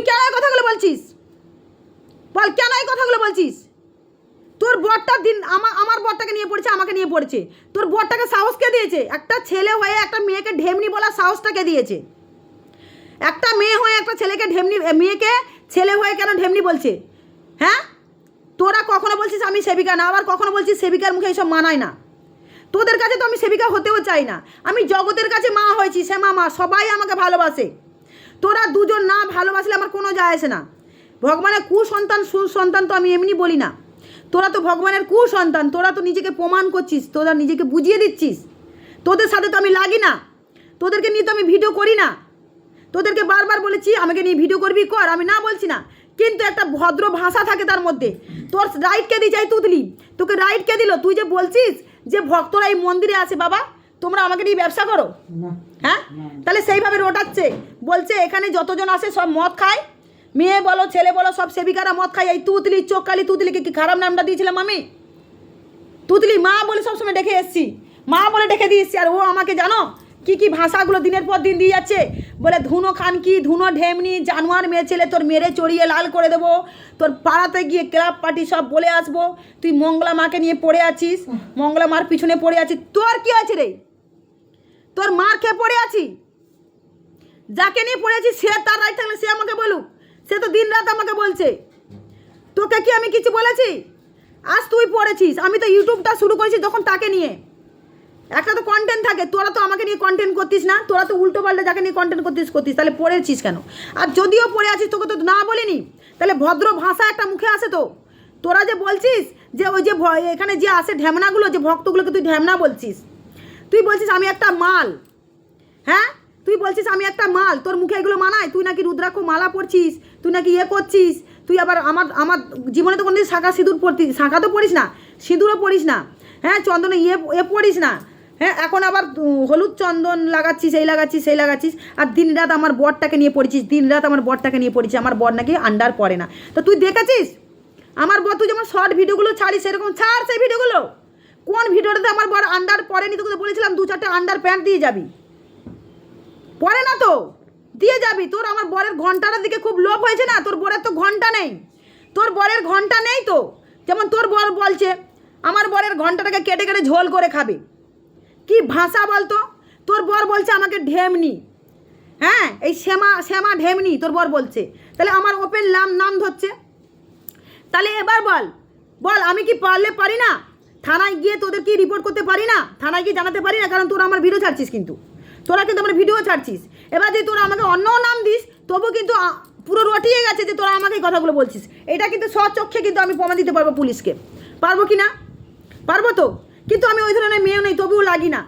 তুই কেন এই কথাগুলো বলছিস? বল, কেন এই কথাগুলো বলছিস? তোর বরটা দিন আমার আমার বরটাকে নিয়ে পড়েছে, আমাকে নিয়ে পড়েছে। তোর বরটাকে সাহস কে দিয়েছে? একটা ছেলে হয়ে একটা মেয়েকে ঢেমনি বলার সাহসটাকে দিয়েছে? একটা মেয়ে হয়ে একটা ছেলেকে ঢেমনি মেয়েকে ছেলে হয়ে কেন ঢেমনি বলছে? হ্যাঁ? তোরা কখনো বলছিস আমি সেবিকা না, আবার কখনো বলছিস সেবিকার মুখে এইসব মানায় না? তোদের কাছে তো আমি সেবিকা হতেও চাই না। আমি জগতের কাছে মা হয়েছি, সে মা, সবাই আমাকে ভালোবাসে। তোরা দুজন না ভালোবাসলে আমার কোনো যায় আসে না। ভগবানের কুসন্তান, সুসন্তান তো আমি এমনি বলি না। তোরা তো ভগবানের কুসন্তান, তোরা তো নিজেকে প্রমাণ করছিস, তোরা নিজেকে বুঝিয়ে দিচ্ছিস। তোদের সাথে তো আমি লাগি না। তোদেরকে নিয়ে তো আমি ভিডিও করি না। তোদেরকে বারবার বলেছি, আমাকে নিয়ে ভিডিও করবি, কর। আমি না বলছি না। কিন্তু একটা ভদ্র ভাষা থাকে তার মধ্যে। তোর রাইট কে দিয়েছে এই তুতলি। তোকে রাইট কে দিল? তুই যে বলছিস যে ভক্তরা এই মন্দিরে আছে বাবা, তোমরা আমাকে নিয়ে ব্যবসা করো। না। হ্যাঁ? তাহলে সেইভাবে রোটাচ্ছে। বলছে, এখানে যতজন আসে সব মদ খায়। মেয়ে বলো, ছেলে বলো, সব সেবিকারা মদ খায়। এই তুতলি, চোখকালি তুতলিকে কি খারাপ নামটা দিয়েছিলাম আমি? তুতলি, মা বলে সবসময় ডেকে এসছি। মা বলে ডেকে দিয়ে এসছি। আর ও আমাকে জানো, কি কি ভাষাগুলো দিনের পর দিন দিয়ে যাচ্ছে? বলে, ধুনো খান কি, ধুনো ঢেমনি, জানোয়ার মেয়ে ছেলে, তোর মেরে চড়িয়ে লাল করে দেবো। তোর পাড়াতে গিয়ে ক্লাব পার্টি সব বলে আসব। তুই মঙ্গলা মাকে নিয়ে পড়ে আছিস। মঙ্গলা মার পিছনে পড়ে আছিস। তোর কি আছে রে? তোর মার খেয়ে পড়ে আছি। যাকে নিয়ে পড়েছি সে তার রাইট থাকলে সে আমাকে বলুক। সে তো দিন রাত আমাকে বলছে। তোকে কি আমি কিছু বলেছি? আজ তুই পড়েছিস, আমি তো ইউটিউবটা শুরু করেছি যখন তাকে নিয়ে। একটা তো কন্টেন্ট থাকে, তোরা তো আমাকে নিয়ে কন্টেন্ট করতিস না, তোরা তো উল্টো পাল্টে যাকে নিয়ে কন্টেন্ট করতিস করতিস, তাহলে পড়েছিস কেন? আর যদিও পড়ে আছিস, তোকে তো না বলিনি, তাহলে ভদ্র ভাষা একটা মুখে আসে তো। তোরা যে বলছিস যে ওই যে এখানে যে আসে ঢ্যামনাগুলো, যে ভক্তগুলোকে তুই ঢ্যামনা বলছিস তুই বলছিস আমি একটা মাল। হ্যাঁ? তুই বলছিস আমি একটা মাল। তোর মুখে এগুলো মানায়? তুই নাকি রুদ্রাক্ষ মালা পরছিস? তুই নাকি ইয়ে করছিস? তুই আবার আমার আমার জীবনে তো কোনোদিন শাঁখা সিঁদুর পরতি, শাঁখা তো পড়িস না, সিঁদুরও পড়িস না। হ্যাঁ চন্দনে ইয়ে এ পড়িস না। হ্যাঁ এখন আবার হলুদ চন্দন লাগাচ্ছিস, এই লাগাচ্ছিস, সেই লাগাচ্ছিস। আর দিন রাত আমার বরটাকে নিয়ে পড়েছিস, দিন রাত আমার বরটাকে নিয়ে পড়েছিস, আমার বর নাকি আন্ডার পড়ে না। তো তুই দেখেছিস? আমার বর, তুই যেমন শর্ট ভিডিওগুলো ছাড়িস, সেরকম ছাড় সেই ভিডিওগুলো কোন ভিডিওটাতে আমার বর আন্ডার পড়েনি তোকে বলেছিলাম দু চারটে আন্ডার প্যান্ট দিয়ে যাবি? পরে না তো? দিয়ে যাবি। তোর আমার বরের ঘন্টাটার দিকে খুব লোভ হয়েছে না? তোর বরের তো ঘণ্টা নেই। তোর বরের ঘণ্টা নেই তো? যেমন তোর বর বলছে, আমার বরের ঘন্টাটাকে কেটে কেটে ঝোল করে খাবে। কি ভাষা বলতো? তোর বর বলছে আমাকে ঢেমনি। হ্যাঁ এই শ্যামা শ্যামা ঢেমনি, তোর বর বলছে। তাহলে আমার ওপেন নাম নাম ধরছে। তাহলে এবার বল বল, আমি কি পারলে পারি না? থানায় গিয়ে তোদের কি রিপোর্ট করতে পারি না? থানায় গিয়ে জানাতে পারি না, কারণ তোরা আমার ভিডিও ছাড়ছিস কিন্তু। তোরা কিন্তু আমার ভিডিও ছাড়ছিস। এবার যদি তোরা আমাকে অন্য নাম দিস, তবু কিন্তু পুরো রটিয়ে গেছে যে তোরা আমাকে কথাগুলো বলছিস। এটা কিন্তু স্বচক্ষে কিন্তু আমি প্রমাণ দিতে পারব পুলিশকে। পারব কি না? পারব তো। কিন্তু আমি ওই ধরনের মেয়ে নেই, তবুও লাগি না।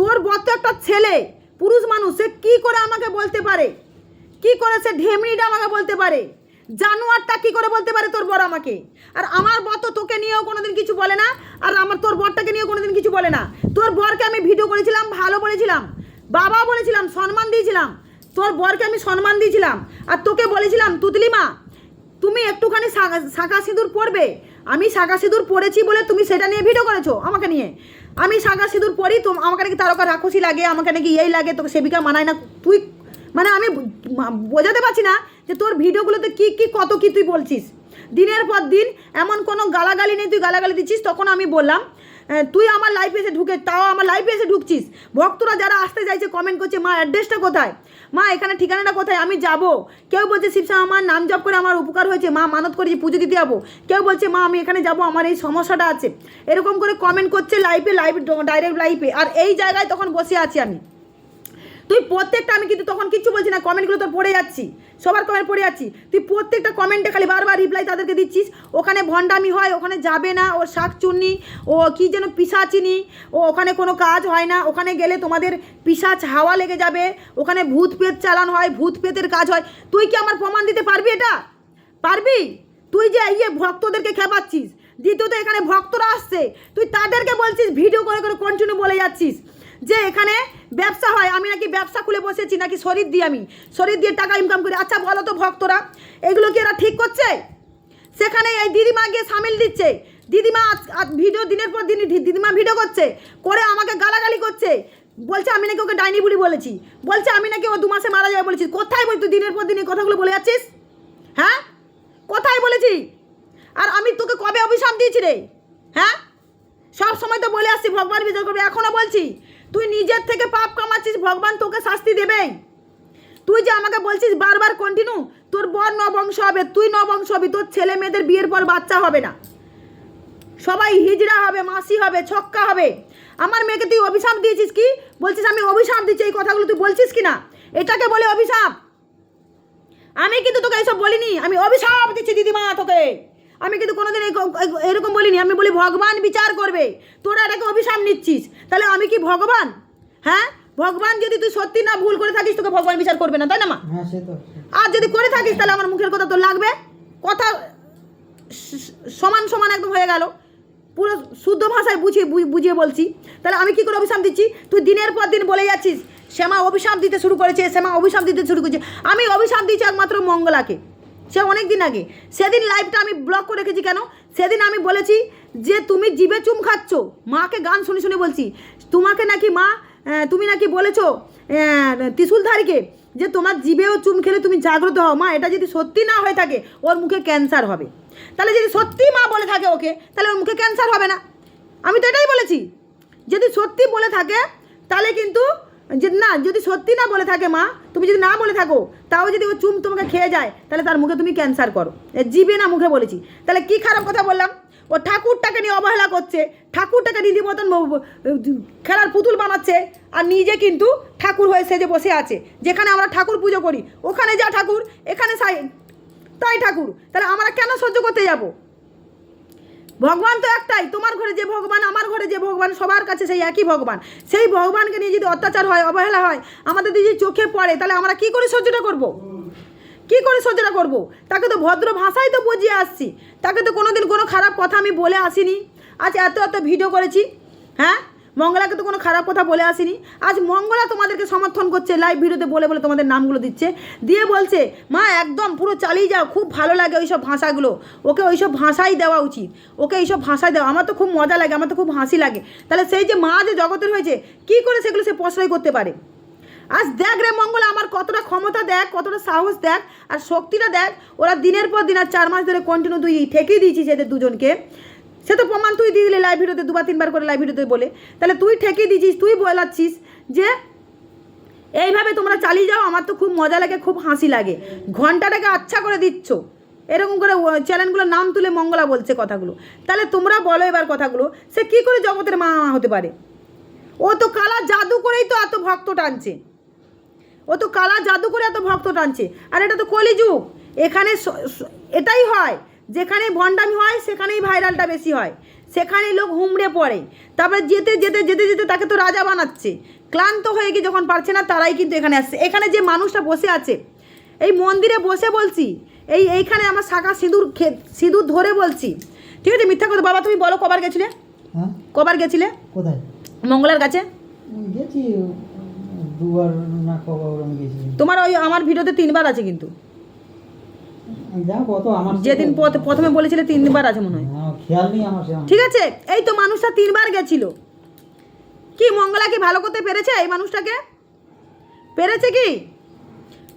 তোর বর তো একটা ছেলে, পুরুষ মানুষ, সে কী করে আমাকে বলতে পারে? কি করে সে ঢেমনিটা আমাকে বলতে পারে? জানোয়ারটা কি করে বলতে পারে তোর বর আমাকে? আর আমার বর তো তোকে নিয়েও কোনোদিন কিছু বলে না আর আমার তোর বরটাকে নিয়ে কোনোদিন কিছু বলে না। তোর বরকে আমি ভিডিও করেছিলাম, ভালো বলেছিলাম বাবা বলেছিলাম, সম্মান দিয়েছিলাম। তোর বরকে আমি সম্মান দিয়েছিলাম। আর তোকে বলেছিলাম, তুতলি মা, তুমি একটুখানি শাঁখা- শাঁখা সিঁদুর পরবে। আমি শাঁখা সিঁদুর পরেছি বলে তুমি সেটা নিয়ে ভিডিও করেছ আমাকে নিয়ে। আমি শাঁখা সিঁদুর পরি, তো আমাকে নাকি তারকা রাক্ষসী লাগে, আমাকে নাকি এই লাগে, তোকে সেবিকা মানায় না। তুই মানে আমি বোঝাতে পারছি না যে তোর ভিডিওগুলোতে কি কি, কত কি তুই বলছিস। দিনের পর দিন এমন কোনো গালাগালি নেই, তুই গালাগালি দিচ্ছিস, তখন আমি বললাম তুই আমার লাইফে এসে ঢুকে, তাও আমার লাইফে এসে ঢুকছিস? ভক্তরা যারা আসতে চাইছে কমেন্ট করছে, মা অ্যাড্রেসটা কোথায়? মা, এখানে ঠিকানাটা কোথায়? আমি যাব। কেউ বলছে শিবসা আমার নাম জপ করে আমার উপকার হয়েছে। মা, মানত করেছি, পুজো দিতে যাব। কেউ বলছে, মা, আমি এখানে যাব, আমার এই সমস্যাটা আছে। এরকম করে কমেন্ট করছে লাইফে লাইভ ডাইরেক্ট লাইফে আর এই জায়গায় তখন বসে আছি আমি। তুই প্রত্যেকটা, আমি কিন্তু তখন কিচ্ছু বলছি না কমেন্টগুলো তোর পড়ে যাচ্ছি। সবার কমেন্ট পড়ে যাচ্ছি। তুই প্রত্যেকটা কমেন্টে খালি বারবার রিপ্লাই তাদেরকে দিচ্ছিস। ওখানে ভণ্ডামি হয়, ওখানে যাবে না ও শাক চুন্নি ও কী যেন পিসাচিনি, ও ওখানে কোনো কাজ হয় না, ওখানে গেলে তোমাদের পিসাচ হাওয়া লেগে যাবে, ওখানে ভূত পেত চালান হয়, ভূত পেতের কাজ হয়। তুই কি আমার প্রমাণ দিতে পারবি এটা? পারবি? তুই যে ইয়ে ভক্তদেরকে খেপাচ্ছিস, দ্বিতীয়ত এখানে ভক্তরা আসছে, তুই তাদেরকে বলছিস ভিডিও করে করে কন্টিনিউ বলে যাচ্ছিস। যে এখানে ব্যবসা হয়, আমি নাকি ব্যবসা খুলে বসেছি, নাকি শরীর দিয়ে আমি। শরীর দিয়ে টাকা ইনকাম করি। আচ্ছা বলো তো ভক্তরা, এগুলো কি এরা ঠিক করছে? সেখানে এই দিদিমা গিয়ে সামিল দিচ্ছে। দিদিমা আজ- ভিডিও দিনের পর দিন দিদিমা ভিডিও করছে, করে আমাকে গালাগালি করছে। বলছে, আমি নাকি ওকে ডাইনি বুড়ি বলেছি। বলছে, আমি নাকি ও দু মাসে মারা যাবে বলেছি। কোথায় বল তুই দিনের পর দিন এই কথাগুলো বলে যাচ্ছিস? হ্যাঁ? কোথায় বলেছি? আর আমি তোকে কবে অভিশাপ দিয়েছি রে? হ্যাঁ? সব সময় তো বলে আসছি, ভগবান বিচার করবে। এখনও বলছি তুই নিজের থেকে পাপ কামাচ্ছিস, ভগবান তোকে শাস্তি দেবেই। তুই যে আমাকে বলছিস বারবার কন্টিনিউ তোর বর নবংশ হবে, তুই নবংশ হবি, তোর ছেলে মেয়েদের বিয়ের পর বাচ্চা হবে না। সবাই হিজড়া হবে, মাসি হবে, ছক্কা হবে। আমার মেয়েকে তুই অভিশাপ দিয়েছিস কি? বলছিস আমি অভিশাপ দিচ্ছি, এই কথাগুলো তুই বলছিস কি না এটাকে বলে অভিশাপ। আমি কিন্তু তোকে এইসব বলিনি, আমি অভিশাপ দিচ্ছি দিদিমা তোকে। আমি কিন্তু কোনোদিন এরকম বলিনি আমি বলি ভগবান বিচার করবে। তোরা এটাকে অভিশাপ নিচ্ছিস। তাহলে আমি কি ভগবান? হ্যাঁ? ভগবান যদি তুই সত্যি না ভুল করে থাকিস তোকে ভগবান বিচার করবে না তাই না মা? হ্যাঁ আর যদি করে থাকিস তাহলে আমার মুখের কথা তোর লাগবে। কথা সমান সমান একদম হয়ে গেল। পুরো শুদ্ধ ভাষায় বুঝিয়ে বুঝিয়ে বলছি। তাহলে আমি কি করে অভিশাপ দিচ্ছি? তুই দিনের পর দিন বলে যাচ্ছিস শ্যামা অভিশাপ দিতে শুরু করেছে শ্যামা অভিশাপ দিতে শুরু করেছে। আমি অভিশাপ দিচ্ছি একমাত্র মঙ্গলাকে। সে অনেক দিন আগে। সেদিন লাইভটা আমি ব্লক করে রেখেছি কেন? সেদিন আমি বলেছি যে, তুমি জিভে চুম খাচ্ছ। মাকে গান শুনে শুনে বলছি, তোমাকে নাকি মা তুমি নাকি বলেছ ত্রিশুলধারীকে যে তোমার জিভেও চুম খেলে তুমি জাগ্রত হও। মা, এটা যদি সত্যি না হয়ে থাকে, ওর মুখে ক্যান্সার হবে। তাহলে যদি সত্যি মা বলে থাকে ওকে, তাহলে ওর মুখে ক্যান্সার হবে না। আমি তো এটাই বলেছি। যদি সত্যি বলে থাকে, তাহলে কিন্তু যে না, যদি সত্যি না বলে থাকে মা, তুমি যদি না বলে থাকো, তাও যদি ও চুম তোমাকে খেয়ে যায়, তাহলে তার মুখে তুমি ক্যান্সার করো। জিবে না মুখে বলেছি। তাহলে কি খারাপ কথা বললাম? ও ঠাকুরটাকে নিয়ে অবহেলা করছে, ঠাকুরটাকে দিদি মতন খেলার পুতুল বানাচ্ছে, আর নিজে কিন্তু ঠাকুর হয়ে সেজে বসে আছে। যেখানে আমরা ঠাকুর পুজো করি, ওখানে যা ঠাকুর, এখানে সাই তাই ঠাকুর। তাহলে আমরা কেন সহ্য করতে যাব? ভগবান তো একটাই, তোমার ঘরে যে ভগবান, আমার ঘরে যে ভগবান, সবার কাছে সেই একই ভগবান। সেই ভগবানকে নিয়ে যদি অত্যাচার হয়, অবহেলা হয়, আমাদের যদি চোখে পড়ে, তাহলে আমরা কি করে সহ্যটা করব? কি করে সহ্যটা করব? তাকে তো ভদ্র ভাষাই তো বুঝিয়ে আসছি। তাকে তো কোনোদিন কোনো খারাপ কথা আমি বলে আসিনি। আজ এত এত ভিডিও করেছি হ্যাঁ? মঙ্গলাকে তো কোনো খারাপ কথা বলে আসিনি। আজ মঙ্গলা তোমাদেরকে সমর্থন করছে লাইভ ভিডিওতে বলে বলে তোমাদের নামগুলো দিচ্ছে। দিয়ে বলছে, মা, একদম পুরো চালিয়ে যাও, খুব ভালো লাগে ওইসব ভাষাগুলো। ওকে ওইসব ভাষাই দেওয়া উচিত। ওকে এইসব ভাষায় দেওয়া, আমার তো খুব মজা লাগে, আমার তো খুব হাসি লাগে। তাহলে সেই যে মা যে জগতের হয়েছে, কী করে সেগুলো সে প্রশ্রয় করতে পারে? আজ দেখ রে মঙ্গলা, আমার কতটা ক্ষমতা দেখ, কতটা সাহস দেখ, আর শক্তিটা দেখ। ওরা দিনের পর দিন আর চার মাস ধরে কন্টিনিউ তুই ঠেকেই দিয়েছিস এদের দুজনকে। সে তো প্রমাণ তুই দিয়ে দিলি লাইভ ভিডিওতে, দুবার, তিনবার করে লাইভ ভিডিওতে বলে। তাহলে তুই ঠেকে দিয়েছিস তুই বলাচ্ছিস যে এইভাবে তোমরা চালিয়ে যাও, আমার তো খুব মজা লাগে, খুব হাসি লাগে। ঘন্টাটাকে আচ্ছা করে দিচ্ছ। এরকম করে চ্যানেলগুলোর নাম তুলে মঙ্গলা বলছে কথাগুলো। তাহলে তোমরা বলো এবার কথাগুলো, সে কি করে জগতের মা হতে পারে? ও তো কালা জাদু করেই তো এত ভক্ত টানছে। ও তো কালা জাদু করে এত ভক্ত টানছে। আর এটা তো কলিযুগ। এখানে এটাই হয় যেখানে ভণ্ডামি হয় সেখানেই ভাইরালটা বেশি হয়। সেখানেই লোক হুমড়ে পড়ে। তারপরে যেতে যেতে যেতে যেতে তাকে তো রাজা বানাচ্ছে। ক্লান্ত হয়ে গিয়ে যখন পারছে না তারাই কিন্তু এখানে আসছে। এখানে যে মানুষটা বসে আছে এই মন্দিরে বসে বলছি এই এইখানে আমার শাখা সিঁদুর সিঁদুর ধরে বলছি ঠিক আছে মিথ্যা কথা। বাবা তুমি বলো কবার গেছিলে? হ্যাঁ? কবার গেছিলে? কোথায়? মঙ্গলার কাছে? গেছি দুবার না কবার তোমার ওই আমার ভিডিওতে তিনবার আছে কিন্তু। যেদিন প্রথ- প্রথমে বলেছিলে তিনবার আছে মনে হয়। হ্যাঁ, ঠিক আছে এই তো মানুষটা তিনবার গেছিল। কি মঙ্গলা কি ভালো করতে পেরেছে এই মানুষটাকে? পেরেছে কি?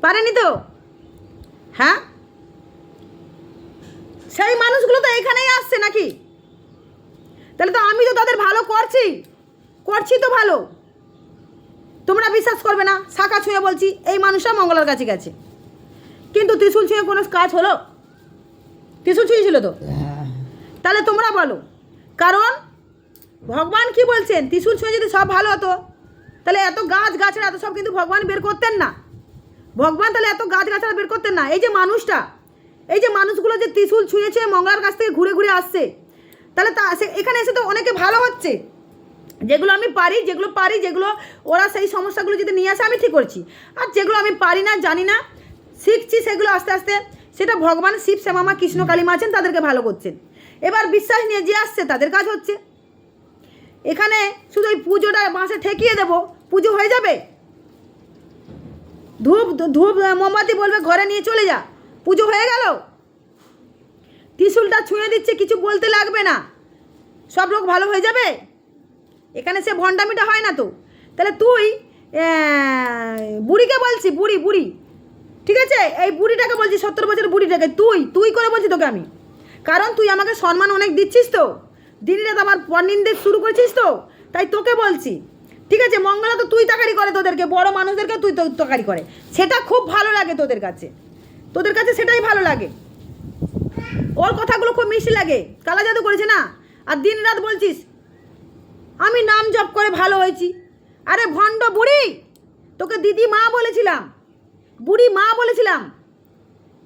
পারেনি তো? হ্যাঁ? সেই মানুষগুলো তো এখানেই আসছে নাকি? তাহলে তো আমি তো তাদের ভালো করছি। করছি তো ভালো। তোমরা বিশ্বাস করবে না শাখা ছুঁয়ে বলছি এই মানুষটা মঙ্গলার কাছে গেছে। কিন্তু ত্রিশুল ছুঁয়ে কোনো কাজ হলো? ত্রিশুল ছুঁয়েছিল তো? হ্যাঁ, তাহলে তোমরা বলো কারণ ভগবান কি বলছেন? ত্রিশুল ছুঁয়ে যদি সব ভালো হতো তাহলে এত গাছ গাছড়া এত সব কিন্তু ভগবান বের করতেন না। ভগবান তাহলে এত গাছ গাছড়া বের করতেন না। এই যে মানুষটা এই যে মানুষগুলো যে ত্রিশুল ছুঁয়েছে মঙ্গলার কাছ থেকে ঘুরে ঘুরে আসছে তাহলে তা এখানে এসে তো অনেকে ভালো হচ্ছে। যেগুলো আমি পারি যেগুলো পারি যেগুলো ওরা সেই সমস্যাগুলো যদি নিয়ে আসে আমি ঠিক করছি। আর যেগুলো আমি পারি না জানি না শিখছি সেগুলো আস্তে আস্তে। সেটা ভগবান শিব শ্যামামা কৃষ্ণ, কালিমা আছেন, তাদেরকে ভালো করছেন। এবার বিশ্বাস নিয়ে যে আসছে, তাদের কাজ হচ্ছে। এখানে শুধু ওই পুজোটা বাঁশে ঠেকিয়ে দেবো, পুজো হয়ে যাবে? ধূপ ধূপ, মোমবাতি বলবে, ঘরে নিয়ে চলে যা, পুজো হয়ে গেল? ত্রিশুলটা ছুঁয়ে দিচ্ছে, কিছু বলতে লাগবে না। সব রোগ ভালো হয়ে যাবে? এখানে সে ভণ্ডামিটা হয় না তো? তাহলে তুই বুড়িকে বলছি, বুড়ি বুড়ি ঠিক আছে? এই বুড়িটাকে বলছি, সত্তর বছর বুড়িটাকে, তুই তুই করে বলছি তোকে আমি। কারণ তুই আমাকে সম্মান অনেক দিচ্ছিস তো। দিন রাত আবার পরনিন্দে শুরু করেছিস তো। তাই তোকে বলছি। ঠিক আছে, মঙ্গলা তো তুই তাকারি করে তোদেরকে, বড় মানুষদেরকে তুই তাকারি করে। সেটা খুব ভালো লাগে তোদের কাছে। তোদের কাছে সেটাই ভালো লাগে। ওর কথাগুলো খুব মিষ্টি লাগে। কালা জাদু করেছে না? আর দিন রাত বলছিস, আমি নাম জপ করে ভালো হয়েছি। আরে ভণ্ড বুড়ি, তোকে দিদি মা বলেছিলাম। বুড়ি মা বলেছিলাম।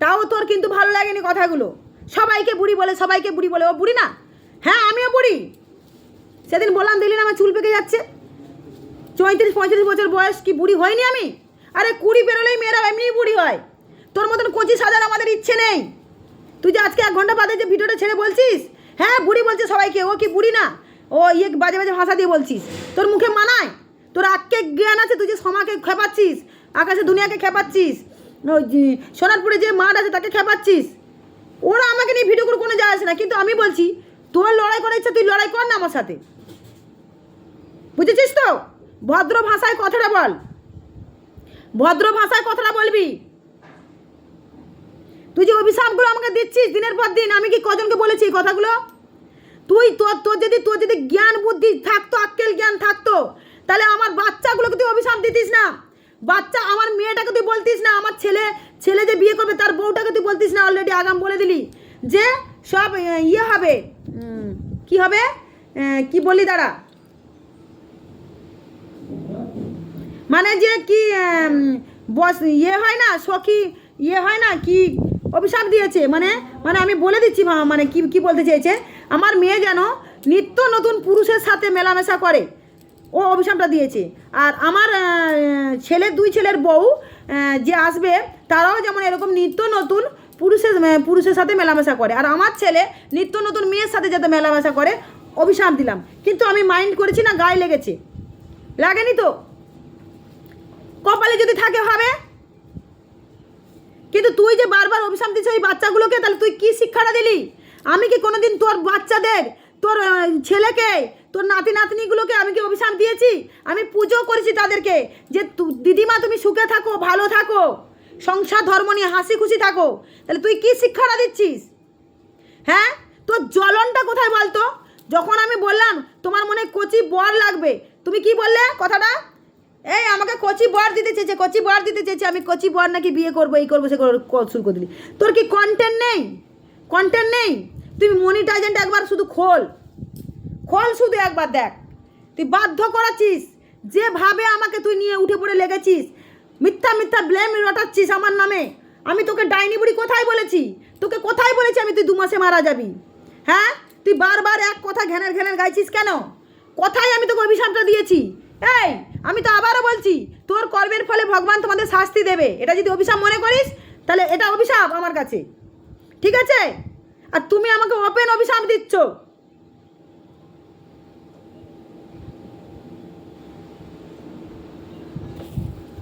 তাও তোর কিন্তু ভালো লাগেনি কথাগুলো। সবাইকে বুড়ি বলে, সবাইকে বুড়ি বলে। ও বুড়ি না? হ্যাঁ আমিও বুড়ি। সেদিন বললাম দিলি না আমার চুল পেকে যাচ্ছে? চৌত্রিশ, পঁয়ত্রিশ বছর বয়স, কি বুড়ি হয়নি আমি? আরে কুড়ি পেরোলেই মেয়েরা এমনিই বুড়ি হয়। তোর মতন কচি সাজার আমাদের ইচ্ছে নেই। তুই যে আজকে এক ঘণ্টা বাদে যে ভিডিওটা ছেড়ে বলছিস? হ্যাঁ বুড়ি বলছে সবাইকে, ও কি বুড়ি না? ও ইয়ে বাজে বাজে ভাষা দিয়ে বলছিস। তোর মুখে মানায়? তোর আজকে জ্ঞান আছে, তুই যে সমাকে খেপাচ্ছিস আকাশে দুনিয়াকে খেপাচ্ছিস। সোনারপুরে যে মাঠ আছে তাকে খেপাচ্ছিস। ওরা আমাকে নিয়ে ভিডিও করে কোনো যায় আসে না। কিন্তু আমি বলছি, তোর লড়াই করার ইচ্ছা, তুই লড়াই কর না আমার সাথে। বুঝেছিস তো? ভদ্র ভাষায় কথাটা বল। ভদ্র ভাষায় কথাটা বলবি। তুই যে অভিশাপগুলো আমাকে দিচ্ছিস দিনের পর দিন, আমি কি কজনকে বলেছি এই কথাগুলো? তুই, তোর তোর যদি তোর যদি জ্ঞান বুদ্ধি থাকতো, আক্কেল জ্ঞান থাকতো, তাহলে আমার বাচ্চাগুলোকে তুই অভিশাপ দিতিস না। বাচ্চা, আমার মেয়েটাকে তুই বলতিস না, আমার ছেলে ছেলে যে বিয়ে করবে, তার বউটাকে তুই বলতিস না অলরেডি আগাম বলে দিলি। যে সব ইয়ে হবে কি হবে? কি বলি দাঁড়া? মানে যে কি বস ইয়ে হয় না, সখী ইয়ে হয় না, কি অভিশাপ দিয়েছে মানে মানে আমি বলে দিচ্ছি মানে কি কি বলতে চেয়েছে? আমার মেয়ে যেন নিত্য নতুন পুরুষের সাথে মেলামেশা করে। ও অভিশাপটা দিয়েছে। আর আমার ছেলের দুই ছেলের বউ যে আসবে, তারাও যেমন এরকম নিত্য নতুন পুরুষের পুরুষের সাথে মেলামেশা করে। আর আমার ছেলে নিত্য নতুন মেয়ের সাথে যাতে মেলামেশা করে, অভিশাপ দিলাম। কিন্তু আমি মাইন্ড করেছি না, গায়ে লেগেছে। লাগেনি তো? কপালে যদি থাকে হবে। কিন্তু তুই যে বারবার অভিশাপ দিচ্ছ ওই বাচ্চাগুলোকে, তাহলে তুই কি শিক্ষাটা দিলি? আমি কি কোনোদিন তোর বাচ্চাদের তোর ছেলেকে, তোর নাতি নাতনিগুলোকে আমি কি অভিশাপ দিয়েছি? আমি পুজো করেছি তাদেরকে। যে দিদিমা তুমি সুখে থাকো, ভালো থাকো, সংসার, ধর্ম নিয়ে হাসি খুশি থাকো, তাহলে তুই কি শিক্ষাটা দিচ্ছিস? হ্যাঁ? তোর জ্বলনটা কোথায় বলতো? যখন আমি বললাম, তোমার মনে কচি বর লাগবে। তুমি কি বললে কথাটা? এই, আমাকে কচি বর দিতে চেয়েছে, কচি বর দিতে চেয়েছে, আমি কচি বর নাকি বিয়ে করব, এই করব, সে করব শুরু করে দিলি তোর কি কন্টেন্ট নেই? কন্টেন্ট নেই? তুই মনিটাইজেন্ট একবার শুধু খোল। খোল শুধু একবার দেখ। তুই বাধ্য করাচ্ছিস, যেভাবে আমাকে তুই নিয়ে উঠে পড়ে লেগেছিস, মিথ্যা মিথ্যা ব্লেম রটাচ্ছিস আমার নামে। আমি তোকে ডাইনি বুড়ি কোথায় বলেছি? তোকে কোথায় বলেছি আমি তুই দু মাসে মারা যাবি? হ্যাঁ? তুই বারবার এক কথা ঘ্যানের ঘ্যানের গাইছিস কেন? কোথায় আমি তোকে অভিশাপটা দিয়েছি? এই, আমি তো আবারও বলছি, তোর কর্মের ফলে ভগবান তোমাদের শাস্তি দেবে। এটা যদি অভিশাপ মনে করিস, তাহলে এটা অভিশাপ আমার কাছে। ঠিক আছে? আর তুমি আমাকে অপেন অভিশাপ দিচ্ছ।